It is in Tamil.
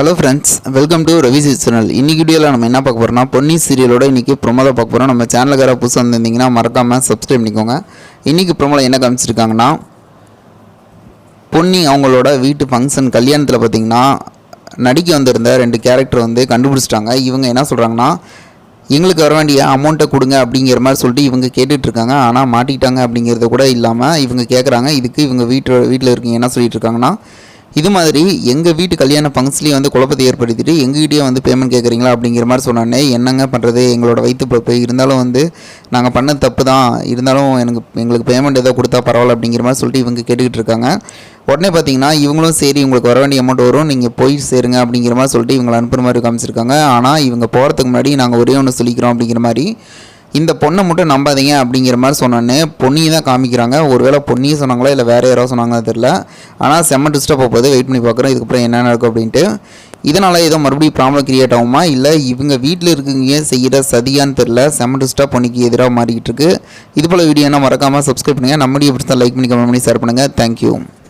Hello friends welcome to Ravi channel இன்னைக்கு வீடியோவில் நம்ம என்ன பார்க்க போகிறோம்னா பொன்னி சீரியலோட இன்றைக்கி ப்ரொமோதை பார்க்க போகிறோம் நம்ம சேனலுக்கு புதுசாக வந்திருந்தீங்கன்னா மறக்காமல் சப்ஸ்கிரைப் பண்ணிக்கோங்க. இன்றைக்கி ப்ரொமோவில் என்ன காமிச்சிருக்காங்கன்னா பொன்னி அவங்களோட வீட்டு ஃபங்க்ஷன் கல்யாணத்தில் பார்த்தீங்கன்னா நடிக்க வந்திருந்த ரெண்டு கேரக்டர் வந்து கண்டுபிடிச்சிட்டாங்க. இவங்க என்ன சொல்கிறாங்கன்னா எங்களுக்கு வர வேண்டிய அமௌண்ட்டை கொடுங்க அப்படிங்கிற மாதிரி சொல்லிட்டு இவங்க கேட்டுட்ருக்காங்க ஆனால் மாட்டிக்கிட்டாங்க அப்படிங்கிறத கூட இல்லாமல் இவங்க கேட்குறாங்க இதுக்கு இவங்க வீட்டு வீட்டில் இருக்கீங்க என்ன சொல்லிட்டு இருக்காங்கன்னா இது மாதிரி எங்கள் வீட்டு கல்யாண ஃபங்க்ஷன்லேயே வந்து குழப்பத்தை ஏற்படுத்திட்டு எங்ககிட்டயே வந்து பேமெண்ட் கேட்குறீங்களா அப்படிங்கிற மாதிரி சொன்னோன்னே என்னங்க பண்ணுறது எங்களோட வயிற்று பிழப்பு. இருந்தாலும் வந்து நாங்கள் பண்ண தப்பு தான் இருந்தாலும் எனக்கு எங்களுக்கு பேமெண்ட் ஏதோ கொடுத்தா பரவாயில்ல அப்படிங்கிற மாதிரி சொல்லிட்டு இவங்க கேட்டுக்கிட்டு இருக்காங்க. உடனே பார்த்தீங்கன்னா இவங்களும் சரி உங்களுக்கு வர வேண்டிய அமௌண்ட் வரும். நீங்கள் போய் சேருங்க அப்படிங்கிற மாதிரி சொல்லிட்டு இவங்களை அனுப்புகிற மாதிரி காமிச்சிருக்காங்க. ஆனால் இவங்க போகிறதுக்கு முன்னாடி நாங்கள் ஒரே ஒன்று சொல்லிக்கிறோம் அப்படிங்கிற மாதிரி இந்த பொண்ணை மட்டும் நம்பாதீங்க அப்படிங்கிற மாதிரி சொன்னோன்னே பொன்னியை தான் காமிக்கிறாங்க. ஒருவேளை பொன்னியை சொன்னாங்களா இல்லை வேறு யாரோ சொன்னாங்களா தெரில ஆனால் செம்ம டிஸ்டர்ப் போகுது. வெயிட் பண்ணி பார்க்குறோம் இதுக்கப்புறம் என்ன நடக்கும் அப்படின்ட்டு. இதனால் ஏதோ மறுபடியும் ப்ராப்ளம் க்ரியேட் ஆகுமா? இல்லை இவங்க வீட்டில் இருக்கீங்க செய்கிற சதியான்னு தெரில செம்ம டிஸ்டர்ப் பொன்னிக்கு எதிராக மாறிக்கிட்டு இருக்கு. இது போல் வீடியோனா மறக்காமல் சப்ஸ்கிரைப் பண்ணுங்கள் நம்முடைய பிடிச்சா லைக் பண்ணி கமெண்ட் பண்ணி ஷேர் பண்ணுங்கள் தேங்க்யூ